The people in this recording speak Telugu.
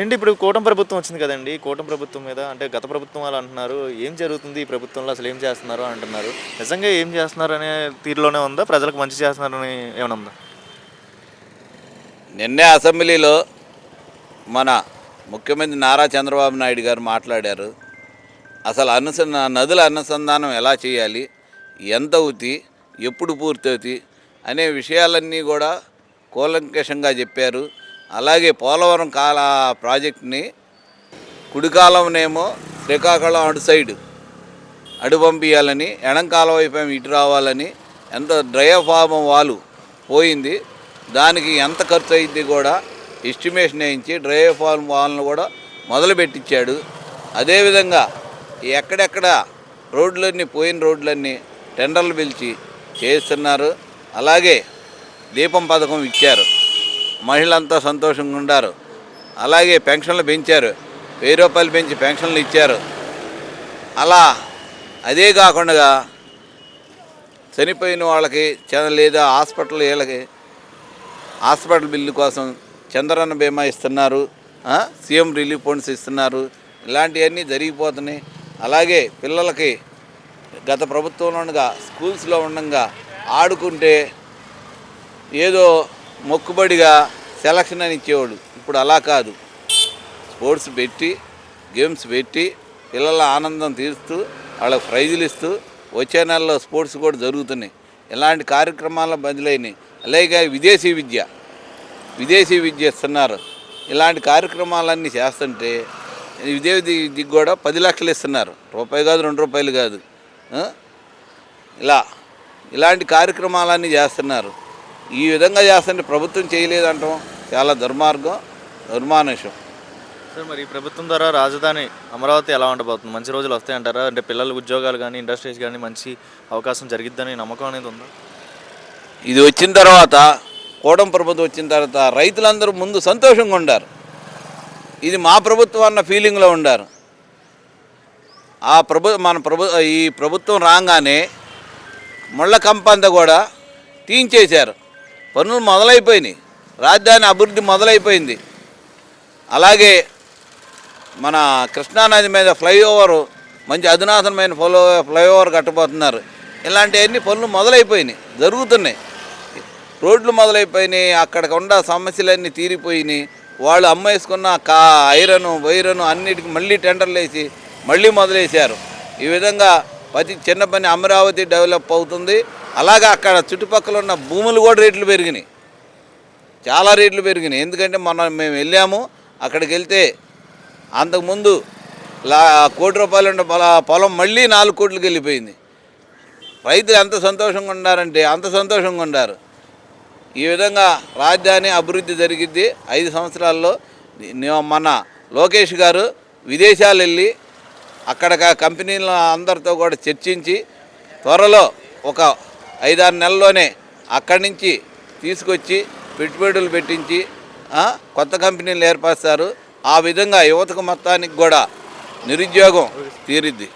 ఏంటి ఇప్పుడు కూటమి ప్రభుత్వం వచ్చింది కదండి. కూటమి ప్రభుత్వం మీద అంటే గత ప్రభుత్వం వాళ్ళు అంటున్నారు ఏం జరుగుతుంది ఈ ప్రభుత్వంలో అసలు ఏం చేస్తున్నారు అంటున్నారు. నిజంగా ఏం చేస్తున్నారు అనే తీరులోనే ఉందా? ప్రజలకు మంచి చేస్తున్నారని ఏమైనా ఉందా? నిన్నే అసెంబ్లీలో మన ముఖ్యమంత్రి నారా చంద్రబాబు నాయుడు గారు మాట్లాడారు. అసలు అనుసంధ నదుల అనుసంధానం ఎలా చేయాలి? ఎంత అవుతి ఎప్పుడు పూర్తవుతి అనే విషయాలన్నీ కూడా కూలంకషంగా చెప్పారు. అలాగే పోలవరం కాల ప్రాజెక్టుని కుడికాలంనేమో శ్రీకాకుళం అటు సైడ్ అడు పంపించాలని ఎడంకాలం వైపు ఇటు రావాలని ఎంత డ్రై ఫార్మ్ వాలు పోయింది. దానికి ఎంత ఖర్చు అయింది కూడా ఎస్టిమేషన్ వేయించి డ్రై ఫార్మ్ వాల్ను కూడా మొదలు పెట్టించాడు అదేవిధంగా ఎక్కడెక్కడ రోడ్లన్నీ పోయిన రోడ్లన్నీ టెండర్లు పిలిచి చేస్తున్నారు. అలాగే దీపం పథకం ఇచ్చారు. మహిళలంతా సంతోషంగా ఉండారు. అలాగే పెన్షన్లు పెంచారు. వెయ్యి రూపాయలు పెంచి పెన్షన్లు ఇచ్చారు. అలా అదే కాకుండా చనిపోయిన వాళ్ళకి చ- లేదా హాస్పిటల్ వీళ్ళకి హాస్పిటల్ బిల్లు కోసం చంద్రన్న బీమా ఇస్తున్నారు. సీఎం రిలీఫ్ ఫండ్స్ ఇస్తున్నారు. ఇలాంటివన్నీ జరిగిపోతున్నాయి. అలాగే పిల్లలకి గత ప్రభుత్వంలో ఉండగా స్కూల్స్లో ఉండగా ఆడుకుంటే ఏదో మొక్కుబడిగా సెలక్షన్ అని ఇచ్చేవాడు. ఇప్పుడు అలా కాదు. స్పోర్ట్స్ పెట్టి గేమ్స్ పెట్టి పిల్లల ఆనందం తీరుస్తూ వాళ్ళకి ప్రైజులు ఇస్తూ వచ్చే నెలలో స్పోర్ట్స్ కూడా జరుగుతున్నాయి. ఇలాంటి కార్యక్రమాల బదులైనవి. అలాగే విదేశీ విద్య. విదేశీ విద్య ఇస్తున్నారు. ఇలాంటి కార్యక్రమాలన్నీ చేస్తుంటే విదేశీ విద్యకు కూడా పది లక్షలు ఇస్తున్నారు. రూపాయి కాదు రెండు రూపాయలు కాదు. ఇలా. ఇలాంటి కార్యక్రమాలన్నీ చేస్తున్నారు. ఈ విధంగా చేస్తుంటే ప్రభుత్వం చేయలేదంటాం చాలా దుర్మార్గం దుర్మానుషం. సార్ మరి ఈ ప్రభుత్వం ద్వారా రాజధాని అమరావతి ఎలా ఉండబోతుంది? మంచి రోజులు వస్తాయంటారా? అంటే పిల్లల ఉద్యోగాలు కానీ ఇండస్ట్రీస్ కానీ మంచి అవకాశం జరిగిద్దని నమ్మకం అనేది ఉందా? ఇది వచ్చిన తర్వాత కూడం ప్రభుత్వం వచ్చిన తర్వాత రైతులందరూ ముందు సంతోషంగా ఉండారు. ఇది మా ప్రభుత్వం అన్న ఫీలింగ్లో ఉండారు. ఆ ప్రభు మన ప్రభు ఈ ప్రభుత్వం రాగానే ముళ్ళ కంపంతా కూడా తీయించేశారు పనులు మొదలైపోయినాయి. రాజధాని అభివృద్ధి మొదలైపోయింది. అలాగే మన కృష్ణానది మీద ఫ్లైఓవర్ మంచి అధునాతనమైన ఫ్లో ఫ్లైఓవర్ కట్టబోతున్నారు. ఇలాంటివన్నీ పనులు మొదలైపోయినాయి జరుగుతున్నాయి. రోడ్లు మొదలైపోయినాయి అక్కడికి ఉన్న సమస్యలన్నీ తీరిపోయినాయి. వాళ్ళు అమ్మేసుకున్న కా ఐరను వైరను అన్నిటికీ మళ్ళీ టెండర్లు వేసి మళ్ళీ మొదలేశారు. ఈ విధంగా ప్రతి చిన్న పని అమరావతి డెవలప్ అవుతుంది. అలాగే అక్కడ చుట్టుపక్కల ఉన్న భూములు కూడా రేట్లు పెరిగినాయి. చాలా రేట్లు పెరిగినాయి. ఎందుకంటే మనం మేము వెళ్ళాము. అక్కడికి వెళ్తే అంతకుముందు లా కోటి రూపాయలు ఉన్న పొలం మళ్ళీ నాలుగు కోట్లకి వెళ్ళిపోయింది. రైతులు ఎంత సంతోషంగా ఉన్నారంటే అంత సంతోషంగా ఉన్నారు. ఈ విధంగా రాజధాని అభివృద్ధి జరిగిద్ది. ఐదు సంవత్సరాల్లో మన లోకేష్ గారు విదేశాలు వెళ్ళి అక్కడ కంపెనీల అందరితో కూడా చర్చించి త్వరలో ఒక ఐదారు నెలల్లోనే అక్కడి నుంచి తీసుకొచ్చి పెట్టుబడులు పెట్టించి కొత్త కంపెనీలు ఏర్పరుస్తారు. ఆ విధంగా యువతకు మొత్తానికి కూడా నిరుద్యోగం తీరిద్ది.